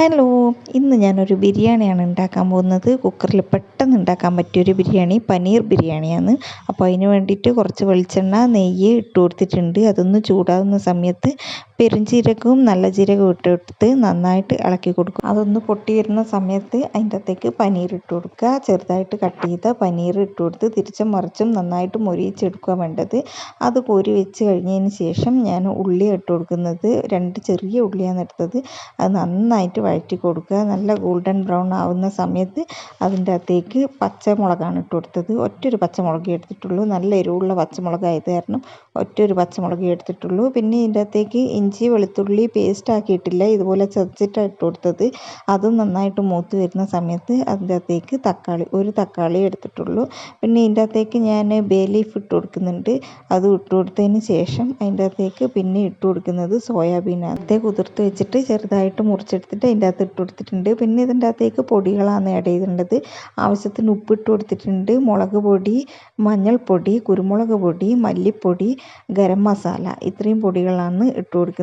Hello ഇന്ന് ഞാനൊരു ബിരിയാണിയാണ് ഉണ്ടാക്കാൻ പോകുന്നത്. കുക്കറിൽ പെട്ടെന്ന് ഉണ്ടാക്കാൻ പറ്റിയൊരു ബിരിയാണി പനീർ ബിരിയാണിയാണ്. അപ്പോൾ അതിന് വേണ്ടിയിട്ട് കുറച്ച് വെളിച്ചെണ്ണ നെയ്യ് ഇട്ട് കൊടുത്തിട്ടുണ്ട്. അതൊന്ന് ചൂടാകുന്ന സമയത്ത് പെരുംജീരകവും നല്ല ജീരകവും ഇട്ടെടുത്ത് നന്നായിട്ട് ഇളക്കി കൊടുക്കും. അതൊന്ന് പൊട്ടി വരുന്ന സമയത്ത് അതിന്റെ അകത്തേക്ക് പനീർ ഇട്ട് കൊടുക്കുക. ചെറുതായിട്ട് കട്ട് ചെയ്ത പനീർ ഇട്ട് കൊടുത്ത് തിരിച്ചും മറിച്ചും നന്നായിട്ട് മൊരിയിച്ചെടുക്കുക വേണ്ടത്. അത് കോരി വെച്ച് കഴിഞ്ഞതിന് ശേഷം ഞാൻ ഉള്ളി ഇട്ട് കൊടുക്കുന്നത് രണ്ട് ചെറിയ ഉള്ളിയാണ് എടുത്തത് അത് നന്നായിട്ട് വഴറ്റി കൊടുക്കുക. നല്ല ഗോൾഡൻ ബ്രൗൺ ആവുന്ന സമയത്ത് അതിന്റെ അകത്തേക്ക് പച്ചമുളകാണ് ഇട്ട് കൊടുത്തത്. ഒറ്റൊരു പച്ചമുളക് എടുത്തിട്ടുള്ളൂ. നല്ല എരിവുള്ള പച്ചമുളകായത് കാരണം ഒറ്റൊരു പച്ചമുളക് എടുത്തിട്ടുള്ളൂ. പിന്നെ ഇതിന്റെ അകത്തേക്ക് ഇഞ്ചി വെളുത്തുള്ളി പേസ്റ്റ് ആക്കിയിട്ടില്ല. ഇതുപോലെ ചതച്ചിട്ടാണ് ഇട്ട് കൊടുത്തത്. അതും നന്നായിട്ട് മൂത്ത് വരുന്ന സമയത്ത് അതിന്റെ അകത്തേക്ക് തക്കാളി ഒരു തക്കാളി എടുത്തിട്ടുള്ളൂ. പിന്നെ ഇതിന്റെ അകത്തേക്ക് ഞാൻ ബേ ലീഫ് ഇട്ട് കൊടുക്കുന്നുണ്ട്. അത് ഇട്ട് കൊടുത്തതിന് ശേഷം അതിന്റെ അകത്തേക്ക് പിന്നെ ഇട്ട് കൊടുക്കുന്നത് സോയാബീൻ അകത്തെ കുതിർത്ത് വെച്ചിട്ട് ചെറുതായിട്ട് മുറിച്ചെടുത്തിട്ട് അതിന്റെ അകത്ത് ഇട്ട് കൊടുത്തിട്ടുണ്ട്. പിന്നെ ഇതിന്റെ അകത്തേക്ക് പൊടികളാണ് ആഡ് ചെയ്തിട്ടുള്ളത്. ആവശ്യത്തിന് ഉപ്പ് ഇട്ട് കൊടുത്തിട്ടുണ്ട്. മുളക് പൊടി മഞ്ഞൾപ്പൊടി കുരുമുളക് പൊടി മല്ലിപ്പൊടി ഗരം മസാല. ഇത്രയും പൊടികളാണ് ഇട്ട് കൊടുക്കുന്നത്.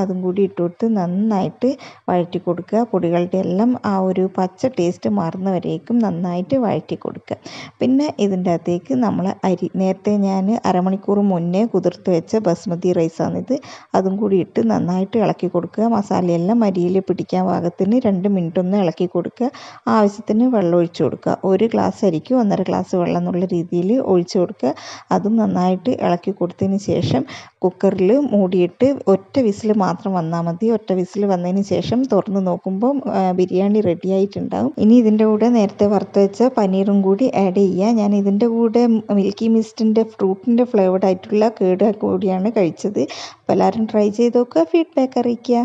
അതും കൂടി ഇട്ട് കൊടുത്ത് നന്നായിട്ട് വഴറ്റി കൊടുക്കുക പൊടികളുടെ എല്ലാം ആ ഒരു പച്ച ടേസ്റ്റ് മാറുന്ന വരേക്കും നന്നായിട്ട് വഴറ്റി കൊടുക്കുക പിന്നെ ഇതിന്റെ അകത്തേക്ക് നമ്മൾ അരി നേരത്തെ ഞാൻ അരമണിക്കൂർ മുന്നേ കുതിർത്ത് വെച്ച ബസ്മതി റൈസാണിത് അതും കൂടി ഇട്ട് നന്നായിട്ട് ഇളക്കി കൊടുക്കുക മസാലയെല്ലാം അരിയിൽ പിടിക്കാൻ പാകത്തിന് രണ്ട് മിനിറ്റ് ഒന്ന് ഇളക്കി കൊടുക്കുക ആവശ്യത്തിന് വെള്ളം ഒഴിച്ചു കൊടുക്കുക. ഒരു ഗ്ലാസ് അരിക്കും ഒന്നര ഗ്ലാസ് വെള്ളം എന്നുള്ള രീതിയിൽ ഒഴിച്ചു കൊടുക്കുക. അതും നന്നായിട്ട് ഇളക്കി കൊടുത്തതിന് ശേഷം കുക്കറിൽ മൂടിയിട്ട് ഒറ്റ വിസിൽ മാത്രം വന്നാൽ മതി. ഒറ്റ വിസിൽ വന്നതിന് ശേഷം തുറന്ന് നോക്കുമ്പോൾ ബിരിയാണി റെഡി ആയിട്ടുണ്ടാവും. ഇനി ഇതിന്റെ കൂടെ നേരത്തെ വറുത്ത് വെച്ച പനീറും കൂടി ആഡ് ചെയ്യുക ഞാൻ ഇതിന്റെ കൂടെ മിൽക്കി മിസ്റ്റിന്റെ ഫ്രൂട്ടിന്റെ ഫ്ലേവർഡ് ആയിട്ടുള്ള കേട് കൂടിയാണ് കഴിച്ചത്. അപ്പോൾ എല്ലാവരും ട്രൈ ചെയ്ത് നോക്കുക ഫീഡ്ബാക്ക് അറിയിക്കുക.